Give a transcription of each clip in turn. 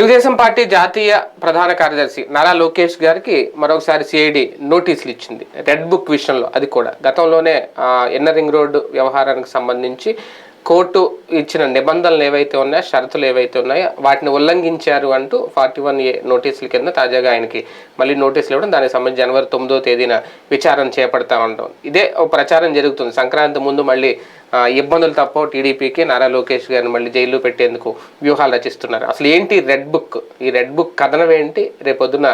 Telugu Desam party జాతీయ ప్రధాన కార్యదర్శి నారా లోకేష్ గారికి మరొకసారి సిఐడి నోటీసులు ఇచ్చింది. రెడ్ బుక్ విషయంలో అది కూడా. గతంలోనే ఆ, ఎన్న రింగ్ రోడ్డు వ్యవహారానికి సంబంధించి కోర్టు ఇచ్చిన నిబంధనలు ఏవైతే ఉన్నాయో షరతులు ఏవైతే ఉన్నాయో వాటిని ఉల్లంఘించారు అంటూ ఫార్టీ వన్ ఏ నోటీసుల కింద తాజాగా ఆయనకి మళ్ళీ నోటీసులు ఇవ్వడం దానికి సంబంధించి జనవరి తొమ్మిదో తేదీన విచారణ చేపడతా ఉంటాం. ఇదే ఓ ప్రచారం జరుగుతుంది. సంక్రాంతి ముందు మళ్ళీ ఇబ్బందులు తప్ప టీడీపీకి నారా లోకేష్ గారిని మళ్ళీ జైల్లో పెట్టేందుకు వ్యూహాలు రచిస్తున్నారు. అసలు ఏంటి రెడ్ బుక్? ఈ రెడ్ బుక్ కథనం ఏంటి? రేపొద్దున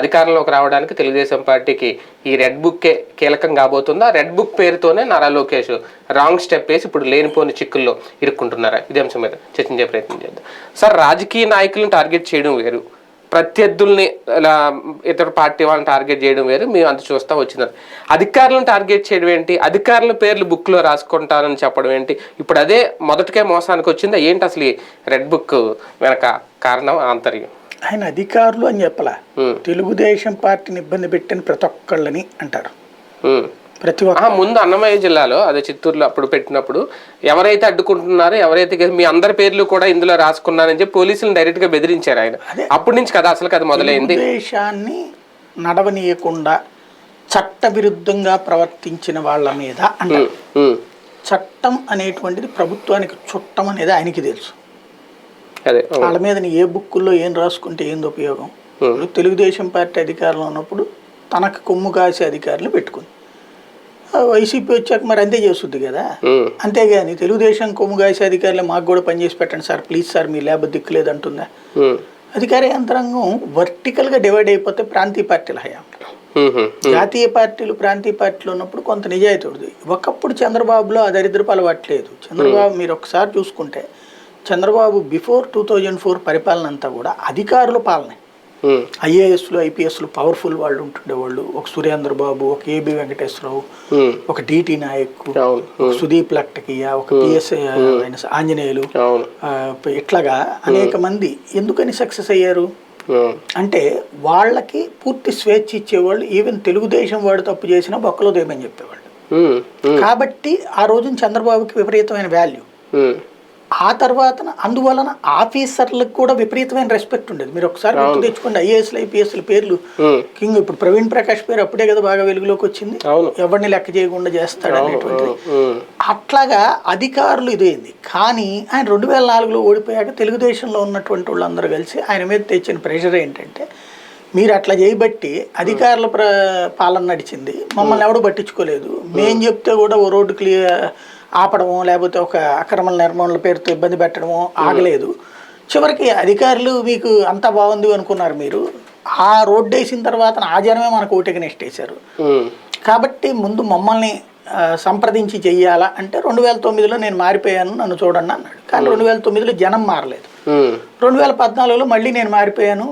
అధికారంలోకి రావడానికి తెలుగుదేశం పార్టీకి ఈ రెడ్ బుక్కే కీలకం కాబోతుందా. రెడ్ బుక్ పేరుతోనే నారా లోకేష్ రాంగ్ స్టెప్ వేసి ఇప్పుడు లేనిపోని చిక్కుల్లో ఇరుక్కుంటున్నారా. ఇదే అంశం మీద చర్చించే ప్రయత్నం చేద్దాం. సార్ రాజకీయ నాయకులను టార్గెట్ చేయడం వేరు. ప్రత్యర్థుల్ని ఇతర పార్టీ వాళ్ళని టార్గెట్ చేయడం వేరు. మేము అంత చూస్తా వచ్చినారు అధికారులను టార్గెట్ చేయడం ఏంటి? అధికారుల పేర్లు బుక్లో రాసుకుంటారని చెప్పడం ఏంటి? ఇప్పుడు అదే మొదటికే మోసానికి వచ్చిందా? ఏంటి అసలు ఈ రెడ్ బుక్ వెనక కారణం ఆంతర్యం? ఆయన అధికారులు అని చెప్పలా. తెలుగుదేశం పార్టీని ఇబ్బంది పెట్టిన ప్రతి ఒక్కళ్ళని అంటారు. ప్రతి ఒక్క ముందు అన్నమయ్య జిల్లాలో అదే చిత్తూరులో అప్పుడు పెట్టినప్పుడు ఎవరైతే అడ్డుకుంటున్నారో ఎవరైతే మీ అందరి పేర్లు కూడా ఇందులో రాసుకున్నారని చెప్పి పోలీసులను డైరెక్ట్గా బెదిరించారు ఆయన. అదే. అప్పటి నుంచి కదా అసలు కదా మొదలైంది? తెలుగుదేశాన్ని నడవనీయకుండా చట్ట విరుద్ధంగా ప్రవర్తించిన వాళ్ళ మీద అంటారు. చట్టం అనేటువంటిది ప్రభుత్వానికి చుట్టం అనేది ఆయనకి తెలుసు. వాళ్ళ మీద నీ ఏ బుక్కుల్లో ఏం రాసుకుంటే ఏంది ఉపయోగం? ఇప్పుడు తెలుగుదేశం పార్టీ అధికారంలో ఉన్నప్పుడు తనకు కొమ్ము కాసే అధికారులు పెట్టుకుంది. వైసీపీ వచ్చాక మరి అంతే చేస్తుంది కదా? అంతేగాని తెలుగుదేశం కొమ్ము కాసే అధికారులు మాకు కూడా పనిచేసి పెట్టండి సార్ ప్లీజ్ సార్ మీ ల్యాబ్ దిక్కులేదు అంటుందా అధికార యంత్రాంగం వర్టికల్గా డివైడ్ అయిపోతే ప్రాంతీయ పార్టీల హయాం జాతీయ పార్టీలు ప్రాంతీయ పార్టీలు ఉన్నప్పుడు కొంత నిజాయితీ ఒకప్పుడు చంద్రబాబులో ఆ దరిద్రపు అలవాట్లేదు చంద్రబాబు మీరు ఒకసారి చూసుకుంటే Chandrababu before two thousand four పరిపాలన అంతా కూడా అధికారుల పాలనే. ఉమ్, ఐఏఎస్లు ఐపీఎస్లు పవర్ఫుల్ వాళ్ళు ఉంటుండేవాళ్ళు ఒక సురేంద్ర బాబు ఒక ఏబి వెంకటేశ్వరరావు ఉమ్, ఒక డిటి నాయక్ ఒక సుదీప్ లక్టకియ ఒక పిఎస్ఐ ఆంజనేయులు. ఇట్లాగా అనేక మంది ఎందుకని సక్సెస్ అయ్యారు? అంటే వాళ్ళకి పూర్తి స్వేచ్ఛ ఇచ్చేవాళ్ళు ఈవెన్ తెలుగుదేశం వాడు తప్పు చేసినా బొక్కలో దేమని చెప్పేవాళ్ళు. కాబట్టి ఆ రోజున చంద్రబాబుకి విపరీతమైన వాల్యూ ఆ తర్వాత అందువలన ఆఫీసర్లకు కూడా విపరీతమైన రెస్పెక్ట్ ఉండేది. మీరు ఒకసారి గుర్తు తెచ్చుకోండి ఐఏఎస్లు ఐపీఎస్ల పేర్లు. కింగ్ ఇప్పుడు ప్రవీణ్ ప్రకాష్ పేరు అప్పుడే కదా బాగా వెలుగులోకి వచ్చింది. ఎవరిని లెక్క చేయకుండా చేస్తాడు అనేటువంటిది. అట్లాగా అధికారులు ఇదేంది. కానీ ఆయన రెండు వేల నాలుగులో ఓడిపోయాక తెలుగుదేశంలో ఉన్నటువంటి వాళ్ళందరూ కలిసి ఆయన మీద తెచ్చిన ప్రెషర్ ఏంటంటే మీరు అట్లా చేయబట్టి అధికారుల ప్ర పాలన నడిచింది. మమ్మల్ని ఎవడు పట్టించుకోలేదు. మేం చెప్తే కూడా ఓ రోడ్డు క్లియర్ ఆపడమో లేకపోతే ఒక అక్రమణ నిర్మాణాల పేరుతో ఇబ్బంది పెట్టడమో ఆగలేదు. చివరికి అధికారులు మీకు అంతా బాగుంది అనుకున్నారు మీరు. ఆ రోడ్డు వేసిన తర్వాత ఆ జనమే మనకు ఓటుకి నెక్స్ట్ వేశారు. కాబట్టి ముందు మమ్మల్ని సంప్రదించి చెయ్యాలా అంటే రెండు వేల తొమ్మిదిలో నేను మారిపోయాను నన్ను చూడండి అన్నాడు. కానీ రెండు వేల తొమ్మిదిలో జనం మారలేదు. రెండు వేల పద్నాలుగులో మళ్ళీ నేను మారిపోయాను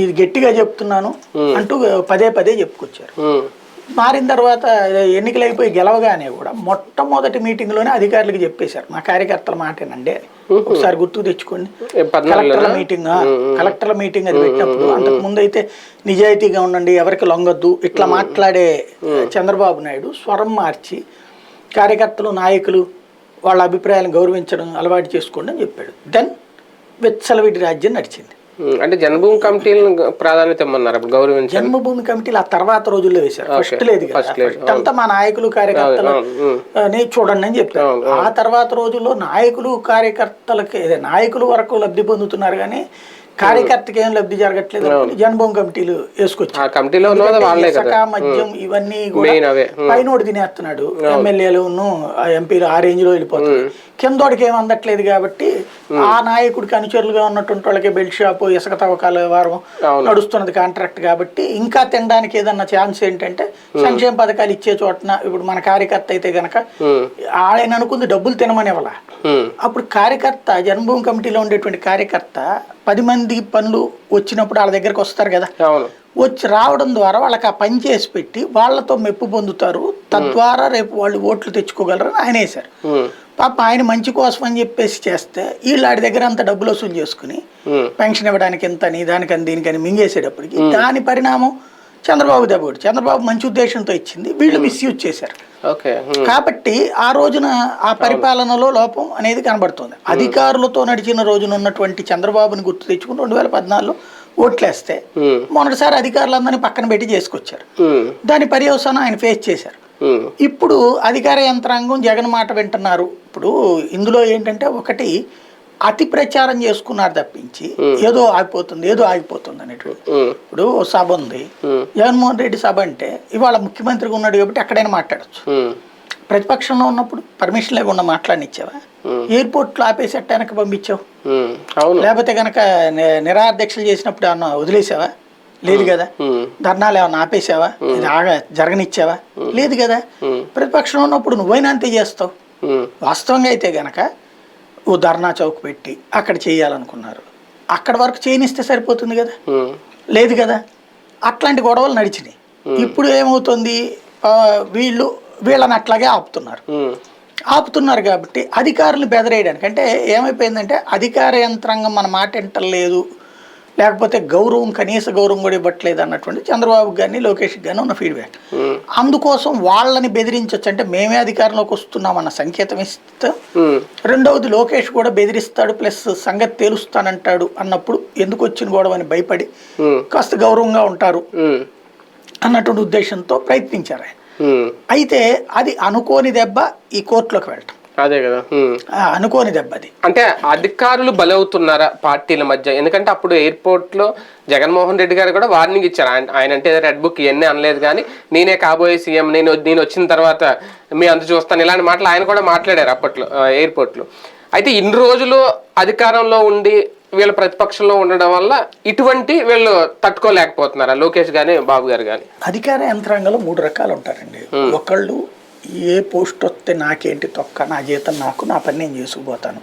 ఇది గట్టిగా చెప్తున్నాను అంటూ పదే పదే చెప్పుకొచ్చారు. మారిన తర్వాత ఎన్నికలు అయిపోయి గెలవగానే కూడా మొట్టమొదటి మీటింగ్లోనే అధికారులకు చెప్పేశారు. మా కార్యకర్తల మాటేనండి. ఒకసారి గుర్తుకు తెచ్చుకోండి. కలెక్టర్ల మీటింగ్ కలెక్టర్ల మీటింగ్ అది పెట్టినప్పుడు అంతకు ముందు అయితే నిజాయితీగా ఉండండి ఎవరికి లొంగొద్దు ఇట్లా మాట్లాడే చంద్రబాబు నాయుడు స్వరం మార్చి కార్యకర్తలు నాయకులు వాళ్ళ అభిప్రాయాలను గౌరవించడం అలవాటు చేసుకోండి అని చెప్పాడు. దెన్ వెచ్చలవిడి రాజ్యం నడిచింది. అంటే జన్మభూమి కమిటీలను ప్రాధాన్యత ఇమ్మన్నారు అప్పుడు గౌరవించారు. జన్మభూమి కమిటీలు ఆ తర్వాత రోజుల్లో వేశారు. ఫస్ట్ లేదు. ఫస్ట్ అంతా మా నాయకులు కార్యకర్తలు చూడండి అని చెప్పారు. ఆ తర్వాత రోజుల్లో నాయకులు కార్యకర్తలకి నాయకులు వరకు లబ్ధి పొందుతున్నారు కానీ కార్యకర్తకి ఏం లబ్ధి జరగట్లేదు. జన్మభూమి కమిటీలు ఇసుక మద్యం ఇవన్నీ పైనోడు తినేస్తున్నాడు. ఎమ్మెల్యేలు ఎంపీలు ఆ రేంజ్లో వెళ్ళిపోతారు కిందోడికి ఏం అందట్లేదు కాబట్టి ఆ నాయకుడికి అనుచరులుగా ఉన్నటువంటి వాళ్ళకి బెల్ట్ షాప్ ఇసుక తవ్వకాల వారం. నడుస్తున్నది కాంట్రాక్ట్ కాబట్టి ఇంకా తినడానికి ఏదన్నా ఛాన్స్ ఏంటంటే సంక్షేమ పథకాలు ఇచ్చే చోటన ఇప్పుడు మన కార్యకర్త అయితే గనక ఆయన అనుకుంది డబ్బులు తినమనేవాళ్ళ. అప్పుడు కార్యకర్త జన్మభూమి కమిటీలో ఉండేటువంటి కార్యకర్త పది మంది పనులు వచ్చినప్పుడు వాళ్ళ దగ్గరకు వస్తారు కదా. వచ్చి రావడం ద్వారా వాళ్ళకి ఆ పని చేసి పెట్టి వాళ్ళతో మెప్పు పొందుతారు. తద్వారా రేపు వాళ్ళు ఓట్లు తెచ్చుకోగలరని ఆయన వేశారు. పాప ఆయన మంచి కోసం అని చెప్పేసి చేస్తే వీళ్ళు ఆడి దగ్గర అంత డబ్బులు వసూలు చేసుకుని పెన్షన్ ఇవ్వడానికి ఎంత అని దానికని దీనికని మింగేసేటప్పటికి దాని పరిణామం చంద్రబాబు దెబ్బ చంద్రబాబు మంచి ఉద్దేశంతో ఇచ్చింది. వీళ్ళు మిస్యూజ్ చేశారు. ఓకే ఉమ్, కాబట్టి ఆ రోజున ఆ పరిపాలనలో లోపం అనేది కనబడుతుంది. అధికారులతో నడిచిన రోజున ఉన్నటువంటి చంద్రబాబుని గుర్తు తెచ్చుకుని రెండు వేల పద్నాలుగులో ఓట్లేస్తే మొదటిసారి అధికారులందరినీ పక్కన పెట్టి చేసుకొచ్చారు. దాని పర్యవసానం ఆయన ఫేస్ చేశారు. ఇప్పుడు అధికార యంత్రాంగం జగన్ మాట వింటున్నారు. ఇప్పుడు ఇందులో ఏంటంటే ఒకటి అతి ప్రచారం చేసుకున్నారు తప్పించి ఏదో ఆగిపోతుంది ఏదో ఆగిపోతుంది అనేటువంటి ఇప్పుడు సభ ఉంది. జగన్మోహన్ రెడ్డి సభ అంటే ఇవాళ ముఖ్యమంత్రిగా ఉన్నాడు కాబట్టి ఎక్కడైనా మాట్లాడచ్చు. ప్రతిపక్షంలో ఉన్నప్పుడు పర్మిషన్ లేకుండా మాట్లాడనిచ్చావా? ఎయిర్పోర్ట్లో ఆపేసి వెనక పంపించావు. లేకపోతే కనుక నిరాధ్యక్షలు చేసినప్పుడు ఏమన్నా వదిలేసావా? లేదు కదా. ధర్నాలు ఏమన్నా ఆపేసావా? ఇది ఆగ జరగనిచ్చావా? లేదు కదా. ప్రతిపక్షంలో ఉన్నప్పుడు నువ్వైనా అంతే చేస్తావు. వాస్తవంగా అయితే గనక ఓ ధర్నా చౌక్ పెట్టి అక్కడ చేయాలనుకున్నారు. అక్కడ వరకు చేయనిస్తే సరిపోతుంది కదా? లేదు కదా? అట్లాంటి గొడవలు నడిచినాయి. ఇప్పుడు ఏమవుతుంది? వీళ్ళు వీళ్ళని అట్లాగే ఆపుతున్నారు. ఆపుతున్నారు కాబట్టి అధికారులు బెదరేయడానికి. అంటే ఏమైపోయిందంటే అధికార యంత్రాంగం మన మాట వింటలేదు. లేకపోతే గౌరవం కనీస గౌరవం కూడా ఇవ్వట్లేదు అన్నటువంటి చంద్రబాబు గారిని లోకేష్ గారిని ఉన్న ఫీడ్బ్యాక్ ఉమ్, అందుకోసం వాళ్ళని బెదిరించవచ్చు అంటే మేమే అధికారంలోకి వస్తున్నామన్న సంకేతం ఇస్తాం ఉమ్, రెండవది లోకేష్ కూడా బెదిరిస్తాడు ప్లస్ సంగతి తేలుస్తానంటాడు అన్నప్పుడు ఎందుకు వచ్చిన గొడవ అని భయపడి ఉమ్, కాస్త గౌరవంగా ఉంటారు అన్నటువంటి ఉద్దేశంతో ప్రయత్నించారు ఆయన. అయితే అది అనుకోని దెబ్బ ఈ కోర్టులోకి వెళ్ళటం. అదే కదా? అనుకోని దెబ్బ అది అంటే అధికారులు బలవుతున్నారా పార్టీల మధ్య? ఎందుకంటే అప్పుడు ఎయిర్పోర్ట్లో జగన్మోహన్ రెడ్డి గారు కూడా వార్నింగ్ ఇచ్చారు. ఆయన అంటే రెడ్ బుక్ ఇవన్నీ అనలేదు కానీ నేనే కాబోయే సీఎం నేను నేను వచ్చిన తర్వాత మీ అంత చూస్తాను. ఇలాంటి మాటలు ఆయన కూడా మాట్లాడారు అప్పట్లో ఎయిర్పోర్ట్లో అయితే ఇన్ని రోజులు అధికారంలో ఉండి వీళ్ళ ప్రతిపక్షంలో ఉండడం వల్ల ఇటువంటి వీళ్ళు తట్టుకోలేకపోతున్నారా? లోకేష్ గాని బాబు గారు కానీ అధికార యంత్రాంగంలో మూడు రకాలు ఉంటారండి ఒకళ్ళు ఏ పోస్ట్ వస్తే నాకేంటి తొక్క? నా జీతం నాకు నా పని నేను చేసుకుపోతాను.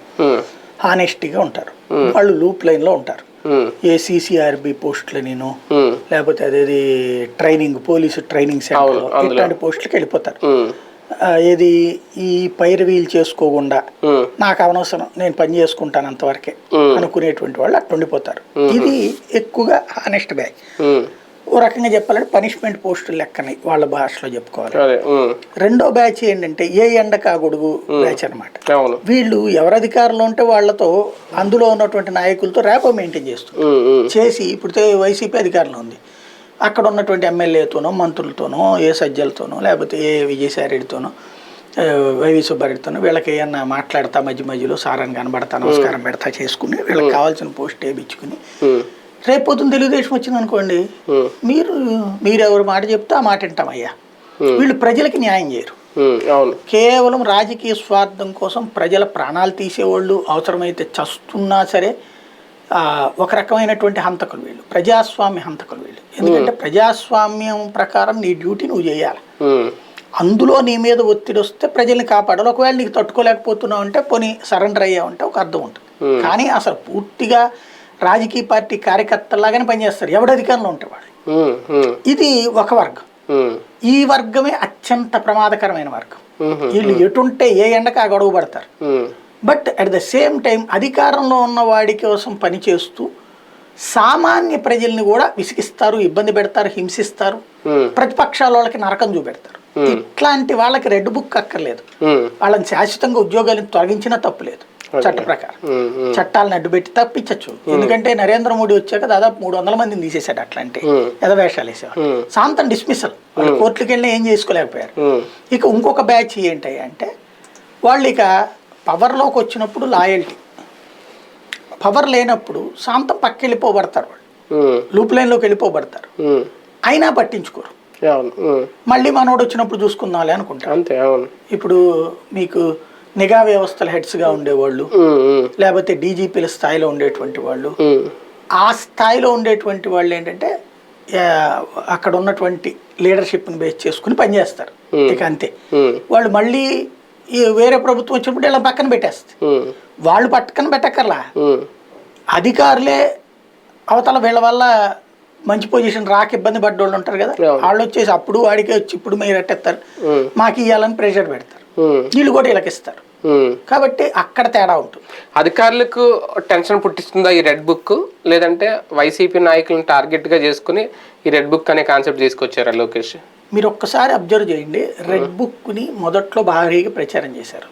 హానెస్టీగా ఉంటారు. వాళ్ళు లూప్ లైన్లో ఉంటారు. ఏ సిసిఆర్బి పోస్టులు నేను లేకపోతే అదేది ట్రైనింగ్ పోలీసు ట్రైనింగ్ సెంటర్ ఇట్లాంటి పోస్టులకి వెళ్ళిపోతారు. ఏది ఈ పైరవీలు చేసుకోకుండా నాకు అనవసరం నేను పని చేసుకుంటాను అంతవరకే అనుకునేటువంటి వాళ్ళు అట్లా ఉండిపోతారు ఇది ఎక్కువగా హానెస్ట్ బ్యాగ్ ఓ రకంగా చెప్పాలంటే పనిష్మెంట్ పోస్టులు లెక్కని వాళ్ళ భాషలో చెప్పుకోవాలి. రెండో బ్యాచ్ ఏంటంటే ఏ ఎండక గొడుగు బ్యాచ్ అన్నమాట. అవును. వీళ్ళు ఎవరు అధికారంలో ఉంటే వాళ్ళతో అందులో ఉన్నటువంటి నాయకులతో ర్యాపో మెయింటైన్ ఉమ్, చేసి ఇప్పుడు వైసీపీ అధికారంలో ఉంది. అక్కడ ఉన్నటువంటి ఎమ్మెల్యేతోనో మంత్రులతోనో ఏ సజ్జలతోనో లేకపోతే ఏ విజయసాయిరెడ్డితోనో వైవి సుబ్బారెడ్డితోనో వీళ్ళకి ఏమన్నా మాట్లాడతా మధ్య మధ్యలో సారాన్ని కనబడతా నమస్కారం పెడతా చేసుకుని వీళ్ళకి కావాల్సిన పోస్ట్ వేయించుకుని రేపు పొద్దున్న తెలుగుదేశం వచ్చింది అనుకోండి మీరు మీరు ఎవరు మాట చెప్తే ఆ మాట వింటామయ్యా. వీళ్ళు ప్రజలకి న్యాయం చేయరు. అవును. కేవలం రాజకీయ స్వార్థం కోసం ప్రజల ప్రాణాలు తీసేవాళ్ళు అవసరమైతే చస్తున్నా సరే ఒక రకమైనటువంటి హంతకులు వీళ్ళు. ప్రజాస్వామ్య హంతకులు వీళ్ళు. ఎందుకంటే ప్రజాస్వామ్యం ప్రకారం నీ డ్యూటీ నువ్వు చేయాలి. అందులో నీ మీద ఒత్తిడి వస్తే ప్రజల్ని కాపాడాలి. ఒకవేళ నీకు తట్టుకోలేకపోతున్నావు అంటే పోనీ సరెండర్ అయ్యావంటే ఒక అర్థం ఉంటుంది. కానీ అసలు పూర్తిగా రాజకీయ పార్టీ కార్యకర్తలాగానే పనిచేస్తారు. ఎవడు అధికారంలో ఉంటే వాడు ఉమ్, ఉమ్, ఇది ఒక వర్గం. ఈ వర్గమే అత్యంత ప్రమాదకరమైన వర్గం. వీళ్ళు ఎటుంటే ఏ ఎండకు ఆ గొడవ పడతారు. But at the same time అధికారంలో ఉన్న వాడి కోసం పనిచేస్తూ సామాన్య ప్రజల్ని కూడా విసిగిస్తారు ఇబ్బంది పెడతారు హింసిస్తారు. ప్రతిపక్షాల వాళ్ళకి నరకం చూపెడతారు. ఇట్లాంటి వాళ్ళకి రెడ్ బుక్ అక్కర్లేదు. వాళ్ళని శాశ్వతంగా ఉద్యోగాలను తొలగించినా తప్పులేదు. చట్ట ప్రకారం. చట్టాలను అడ్డుపెట్టి తప్పించచ్చు. ఎందుకంటే నరేంద్ర మోడీ వచ్చాక దాదాపు మూడు వందల మందిని తీసేశాడు అట్లాంటి ఎదవేషాలు వేసేవాడు. శాంతం డిస్మిసల్ వాళ్ళు కోర్టుకి వెళ్ళి ఏం చేసుకోలేకపోయారు. ఇక ఇంకొక బ్యాచ్ ఏంటి అంటే వాళ్ళు ఇక పవర్లోకి వచ్చినప్పుడు లాయల్టీ పవర్ లేనప్పుడు శాంతం పక్క వెళ్ళిపోబడతారు వాళ్ళు లూప్ లైన్లోకి వెళ్ళిపోబడతారు. అయినా పట్టించుకోరు. మళ్ళీ మనోడు వచ్చినప్పుడు చూసుకుందాంలే అంతే అవును. ఇప్పుడు మీకు నిఘా వ్యవస్థల హెడ్స్గా ఉండేవాళ్ళు. ఉమ్, ఉమ్, లేకపోతే డీజీపీల స్థాయిలో ఉండేటువంటి వాళ్ళు. ఆ స్థాయిలో ఉండేటువంటి వాళ్ళు ఏంటంటే అక్కడ ఉన్నటువంటి లీడర్షిప్ని బేస్ చేసుకుని పనిచేస్తారు ఇక అంతే. వాళ్ళు మళ్ళీ ఈ వేరే ప్రభుత్వం వచ్చినప్పుడు ఇలా పక్కన పెట్టేస్తారు. వాళ్ళు పక్కన పెట్టక్కర్లా? అధికారులే అవతల వీళ్ళ వల్ల మంచి పొజిషన్ రాక ఇబ్బంది పడ్డ వాళ్ళు ఉంటారు కదా. వాళ్ళు వచ్చేసి అప్పుడు వాడికే వచ్చి ఇప్పుడు మీరు ఎట్టేస్తారు? ఉమ్, మాకు ఇవ్వాలని ప్రెషర్ పెడతారు. వీళ్ళు కూడా వీళ్ళకి ఇస్తారు. కాబట్టి అక్కడ తేడా ఉంటుంది. అధికారులకు టెన్షన్ పుట్టిస్తుందా ఈ రెడ్ బుక్? లేదంటే వైసీపీ నాయకులను టార్గెట్గా చేసుకుని ఈ రెడ్ బుక్ అనే కాన్సెప్ట్ తీసుకొచ్చారా లోకేష్? మీరు ఒక్కసారి అబ్జర్వ్ చేయండి. రెడ్ బుక్ని మొదట్లో భారీగా ప్రచారం చేశారు.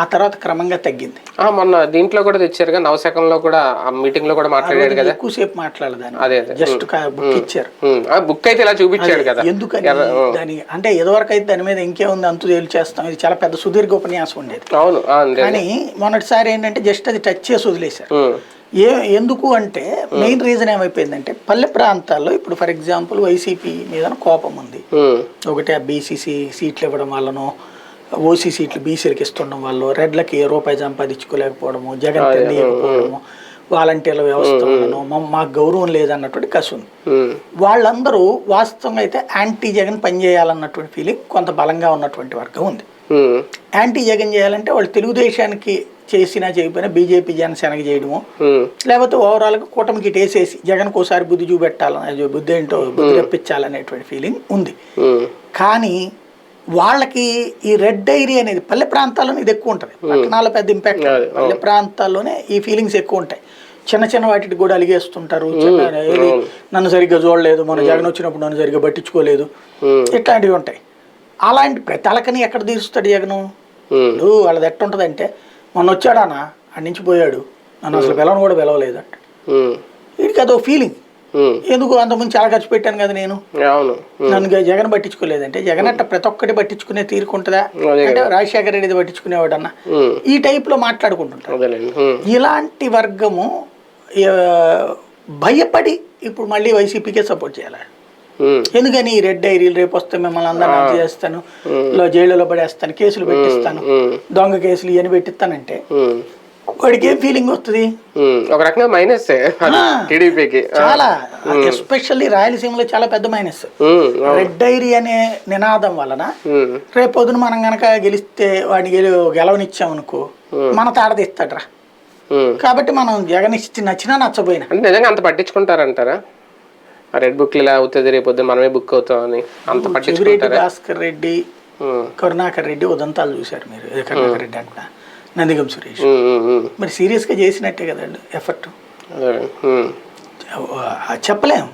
ఆ తర్వాత క్రమంగా తగ్గింది. మొన్న దీంట్లో కూడా తెచ్చారుగా నవశకంలో కూడా ఆ మీటింగ్లో కూడా మాట్లాడాడు కదా. ఎక్కువసేపు మాట్లాడదాన్ని. అదే జస్ట్ బుక్ ఇచ్చారు. ఆ బుక్ అయితే ఇలా చూపించాడు కదా. ఎందుకని దాని అంటే ఎదవరకు అయితే దాని మీద ఇంకేముంది అంతు తేల్చేస్తాం ఇది చాలా పెద్ద సుదీర్ఘ ఉపన్యాసం ఉండేది. అవును. కానీ మొన్నటిసారి ఏంటంటే జస్ట్ అది టచ్ చేసి వదిలేశారు. ఏ ఎందుకు అంటే మెయిన్ రీజన్ ఏమైపోయిందంటే పల్లె ప్రాంతాల్లో ఇప్పుడు ఫర్ ఎగ్జాంపుల్ వైసీపీ మీద కోపం ఉంది. ఒకటి ఆ బీసీసీ సీట్లు ఇవ్వడం వల్లనో ఓసీ సీట్లు బీసీలకు ఇస్తుండడం వల్ల రెడ్లకి ఏ రూపాయి సంపాదించుకోలేకపోవడము జగన్ తెలియకపోవడము వాలంటీర్ల వ్యవస్థ మాకు గౌరవం లేదన్నటువంటి కసి. వాళ్ళందరూ వాస్తవంగా అయితే యాంటీ జగన్ పనిచేయాలన్నటువంటి ఫీలింగ్ కొంత బలంగా ఉన్నటువంటి వర్గం ఉంది. యాంటీ జగన్ చేయాలంటే వాళ్ళు తెలుగుదేశానికి చేసినా చేయకపోయినా బీజేపీ జనసేనకి చేయడము. లేకపోతే ఓవరాల్గా కూటమికి వేసేసి జగన్కి ఒకసారి బుద్ధి చూపెట్టాలని బుద్ధి ఏంటో బుద్ధి తెప్పించాలనేటువంటి ఫీలింగ్ ఉంది. కానీ వాళ్ళకి ఈ రెడ్ డైరీ అనేది పల్లె ప్రాంతాల్లోనే ఇది ఎక్కువ ఉంటుంది. పట్టణాల పెద్ద ఇంపాక్ట్ పల్లె ప్రాంతాల్లోనే ఈ ఫీలింగ్స్ ఎక్కువ ఉంటాయి. చిన్న చిన్న వాటికి కూడా అలిగేస్తుంటారు. చిన్న నన్ను సరిగ్గా చూడలేదు మన జగన్ వచ్చినప్పుడు నన్ను సరిగ్గా పట్టించుకోలేదు. ఇట్లాంటివి ఉంటాయి. అలాంటి ప్రతి అలకని ఎక్కడ తీరుస్తాడు జగను? వాళ్ళది ఎట్టుంటదంటే మొన్న వచ్చాడానా? అడి నుంచి పోయాడు. నన్ను అసలు పిలవను కూడా పిలవలేదు అంట ఉమ్. వీడికి అదో ఫీలింగ్. ఎందుకు అంతకుముందు చాలా ఖర్చు పెట్టాను కదా నేను? నన్ను జగన్ పట్టించుకోలేదంటే జగన్ అట్ట ప్రతి ఒక్కటి పట్టించుకునే తీరుకుంటుందా అంటే రాజశేఖర రెడ్డి పట్టించుకునేవాడన్నా. ఈ టైప్లో మాట్లాడుకుంటుంటారు. ఇలాంటి వర్గము భయపడి ఇప్పుడు మళ్ళీ వైసీపీకే సపోర్ట్ చేయాలి. ఎందుకని ఈ రెడ్ డైరీలు రేపు వస్తే మిమ్మల్ని అందరిని అది చేస్తాను. లో జైలులో పడేస్తాను కేసులు పెట్టిస్తాను. ఉమ్. దొంగ కేసులు ఇవన్నీ పెట్టిస్తానంటే. వాడికి ఏం ఫీలింగ్ వస్తుంది. ఒక రకంగా మైనస్ టీడీపీకి చాలా. ఎస్పెషల్లీ రాయలసీమలో చాలా పెద్ద మైనస్ రెడ్ డైరీ అనే నినాదం వలన రేపు పొద్దున మనం గనక గెలిస్తే వాడిని గెలి గెలవనిచ్చామనుకో మన తాడ తీస్తాడ్రా. కాబట్టి మనం జగన్ ఇచ్చి నచ్చినా నచ్చపోయినా. అంటే నిజంగా అంత పట్టించుకుంటారంటారా? ఆ రెడ్ బుక్ ఇలా అవుతుంది రేపు మనమే బుక్ అవుతామని అంత పట్టించుకుంటారా భాస్కర్ రెడ్డి. కరుణాకర్ రెడ్డి ఉదంతాలు చూశారు మీరు కరుణాకర్ రెడ్డి అంటున్నా నందిగం సురేష్. మరి సీరియస్గా చేసినట్టే కదండి ఎఫర్ట్. చెప్పలేం.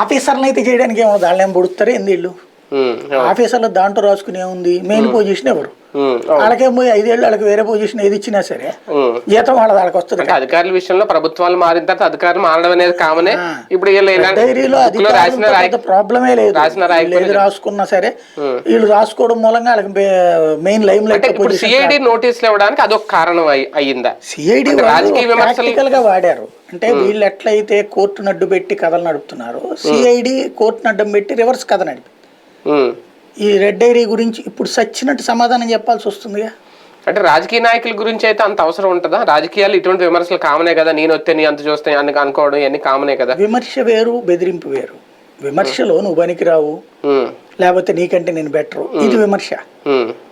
ఆఫీసర్లు అయితే చేయడానికి ఏమో దాళ్ళు ఏం పొడుస్తారు ఏంది వీళ్ళు ఉమ్. ఆఫీసర్లు దాంట్లో రాసుకునే ఉంది మెయిన్ పొజిషన్ ఎవరు ఉమ్. వాళ్ళకేం పోయి ఐదేళ్ళు వాళ్ళకి వేరే పొజిషన్ ఏది ఇచ్చినా సరే. జీతం వాళ్ళ వాళ్ళకి వస్తుంది అధికారుల విషయంలో ప్రభుత్వాలు మారిన తర్వాత అధికారులు మారడం అనేది కామనే. ఇప్పుడు డైరీలో లో రాసిన ప్రాబ్లమే లేదు. రాసిన ఏది రాసుకున్నా సరే వీళ్ళు రాసుకోవడం మూలంగా వాళ్ళకి మెయిన్ లైమ్ లైట్ అంటే ఇప్పుడు సిఐడి నోటీసులు ఇవ్వడానికి అదొక కారణం అయి- అయ్యిందా? సిఐడి రాజకీయ విమర్శలు- గా వాడారు. అంటే వీళ్ళు ఎట్లయితే కోర్టును అడ్డు పెట్టి కథలు నడుపుతున్నారో సిఐడి కోర్టును అడ్డం పెట్టి రివర్స్ కథ నడిపి. ఈ రెడ్ డైరీ గురించి ఇప్పుడు సచ్చినట్టు సమాధానం చెప్పాల్సి వస్తుందిగా అంటే రాజకీయ నాయకుల గురించి అయితే అంత అవసరం ఉంటుందా రాజకీయాలు ఇటువంటి విమర్శలు కామనే కదా నేను వస్తే నీ అంత చూస్తే అని అనుకోవడం ఇవన్నీ కామనే కదా విమర్శ వేరు బెదిరింపు వేరు విమర్శలో నువ్వు పనికిరావు ఉమ్. లేకపోతే నీకంటే నేను బెటరు ఇది విమర్శ.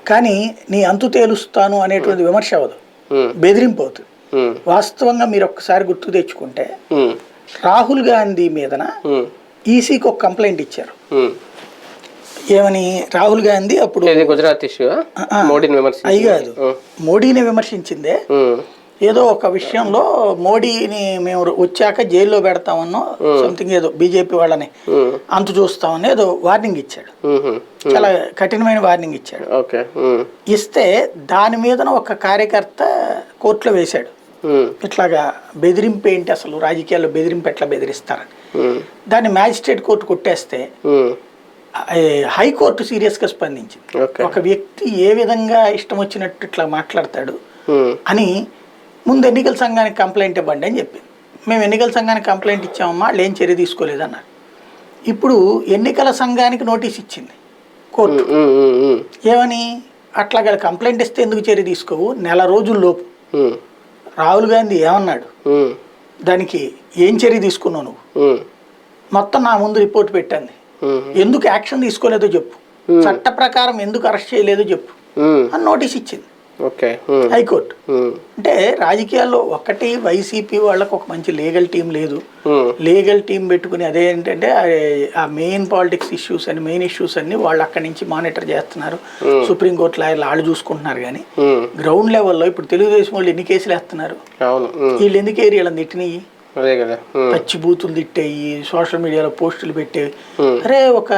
కానీ నీ అంతు తేలుస్తాను అనేటువంటి విమర్శ అవ్వదు ఉమ్. బెదిరింపు అవుతుంది. వాస్తవంగా మీరు ఒక్కసారి గుర్తు తెచ్చుకుంటే. రాహుల్ గాంధీ మీదన. ఈసీకి ఒక కంప్లైంట్ ఇచ్చారు. ఏమని రాహుల్ గాంధీ అప్పుడు గుజరాత్ ఇష్యూ మోడీని అయి కాదు. మోడీని విమర్శించిందే. ఏదో ఒక విషయంలో మోడీని మేము వచ్చాక జైల్లో పెడతామన్నో సంథింగ్ ఏదో బీజేపీ వాళ్ళని అంతు చూస్తామని ఏదో వార్నింగ్ ఇచ్చాడు. చాలా కఠినమైన వార్నింగ్ ఇచ్చాడు. ఇస్తే దాని మీదన ఒక కార్యకర్త కోర్టులో వేశాడు. ఇట్లాగా బెదిరింపు ఏంటి అసలు? రాజకీయాల్లో బెదిరింపు ఎట్లా బెదిరిస్తారని. దాన్ని మ్యాజిస్ట్రేట్ కోర్టు కొట్టేస్తే హైకోర్టు సీరియస్గా స్పందించింది ఒక వ్యక్తి ఏ విధంగా ఇష్టం వచ్చినట్టు ఇట్లా మాట్లాడతాడు. అని ముందు ఎన్నికల సంఘానికి కంప్లైంట్ ఇవ్వండి అని చెప్పింది మేము ఎన్నికల సంఘానికి కంప్లైంట్ ఇచ్చామమ్మా వాళ్ళు ఏం చర్య తీసుకోలేదన్నారు ఇప్పుడు ఎన్నికల సంఘానికి నోటీస్ ఇచ్చింది కోర్టు. ఏమని అట్లా కంప్లైంట్ ఇస్తే ఎందుకు చర్య తీసుకోవు నెల రోజుల్లోపు. రాహుల్ గాంధీ ఏమన్నాడు. దానికి ఏం చర్య తీసుకున్నావు నువ్వు. మొత్తం నా ముందు రిపోర్ట్ పెట్టింది ఉమ్. ఎందుకు యాక్షన్ తీసుకోలేదో చెప్పు. చట్ట ప్రకారం ఎందుకు అరెస్ట్ చేయలేదో చెప్పు. అని నోటీస్ ఇచ్చింది. హైకోర్టు. అంటే రాజకీయాల్లో ఒకటి వైసీపీ వాళ్ళకు ఒక మంచి లీగల్ టీం లేదు. లీగల్ టీం పెట్టుకుని అదేంటంటే ఆ- ఆ మెయిన్ పాలిటిక్స్ ఇష్యూస్ అని మెయిన్ ఇష్యూస్ అన్ని వాళ్ళు అక్కడి నుంచి మానిటర్ చేస్తున్నారు. సుప్రీంకోర్టు లాయర్లు వాళ్ళు చూసుకుంటున్నారు కానీ. గ్రౌండ్ లెవెల్లో ఇప్పుడు తెలుగుదేశం వాళ్ళు ఎన్ని కేసులు వేస్తున్నారు? వీళ్ళు ఎందుకు ఏరియాలను తిట్టినాయి? అదే కదా. పచ్చి బూతులు తిట్టేయి సోషల్ మీడియాలో పోస్టులు పెట్టేవి. అరే ఒక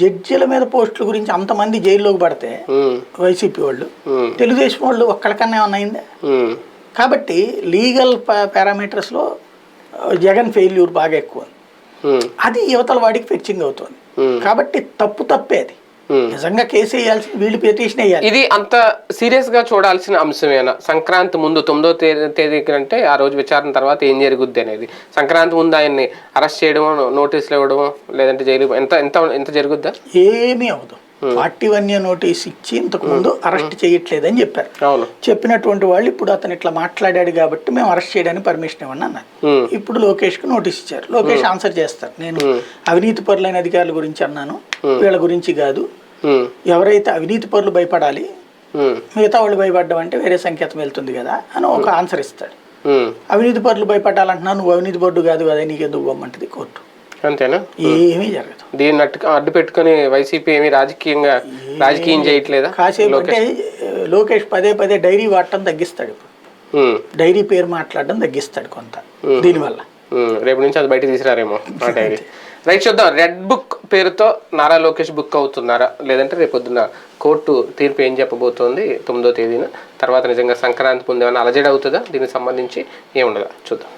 జడ్జిల మీద పోస్టుల గురించి అంతమంది జైల్లోకి పడితే వైసీపీ వాళ్ళు తెలుగుదేశం వాళ్ళు ఒక్కడికన్నా ఏమన్నా అయిందా? కాబట్టి లీగల్ పారామీటర్స్లో జగన్ ఫెయిల్యూర్ బాగా ఎక్కువ. అది యువతల వాడికి ఫెచ్చింగ్ అవుతుంది. కాబట్టి తప్పు తప్పే అది. నిజంగా కేసు వేయాల్సింది వీళ్ళు పిటిషన్ వేయాలి. ఇది అంత సీరియస్గా చూడాల్సిన అంశమేనా? సంక్రాంతి ముందు తొమ్మిదో తేదీ అంటే ఆ రోజు విచారణ తర్వాత ఏం జరుగుద్ది అనేది. సంక్రాంతి ముందు ఆయన్ని అరెస్ట్ చేయడం నోటీసులు ఇవ్వడం లేదంటే జైలు ఎంత ఎంత ఎంత జరుగుద్దా? ఏమీ అవ్వదు. పార్టీ వన్య నోటీస్ ఇచ్చి ఇంతకు ముందు అరెస్ట్ చేయట్లేదని చెప్పారు. చెప్పినటువంటి వాళ్ళు ఇప్పుడు అతను ఇట్లా మాట్లాడాడు కాబట్టి మేము అరెస్ట్ చేయడానికి పర్మిషన్ ఇవ్వండి అన్నారు. ఇప్పుడు లోకేష్కి నోటీస్ ఇచ్చారు. లోకేష్ ఆన్సర్ చేస్తారు. నేను అవినీతి పరులైన అధికారుల గురించి అన్నాను. వీళ్ళ గురించి కాదు. ఎవరైతే అవినీతి పరులు భయపడాలి మిగతా వాళ్ళు భయపడ్డం అంటే వేరే సంకేతం వెళ్తుంది కదా అని ఒక ఆన్సర్ ఇస్తాడు. అవినీతి పరులు భయపడాలంటున్నా నువ్వు అవినీతి పరుడు కాదు కదా నీకెందుకు పోమంటది కోర్టు. అంతేనా? ఏమీ జరగదు. దీన్ని అట్టు అడ్డు పెట్టుకొని వైసీపీ ఏమి రాజకీయంగా రాజకీయం చేయట్లేదా? కాసేపు అంటే లోకేష్? పదే పదే డైరీ వాడటం తగ్గిస్తాడు ఇప్పుడు. డైరీ పేరు మాట్లాడడం తగ్గిస్తాడు కొంత. దీనివల్ల. రేపు నుంచి అది బయట తీసిరారేమో ఆ డైరీ. రైట్ చూద్దాం. రెడ్ బుక్ పేరుతో నారా లోకేష్ బుక్ అవుతున్నారా? లేదంటే రేపు పొద్దున్న కోర్టు తీర్పు ఏం చెప్పబోతోంది? తొమ్మిదో తేదీన. తర్వాత నిజంగా సంక్రాంతి ముందు ఏమైనా అలజడి అవుతుందా? దీనికి సంబంధించి ఏముండదా? చూద్దాం.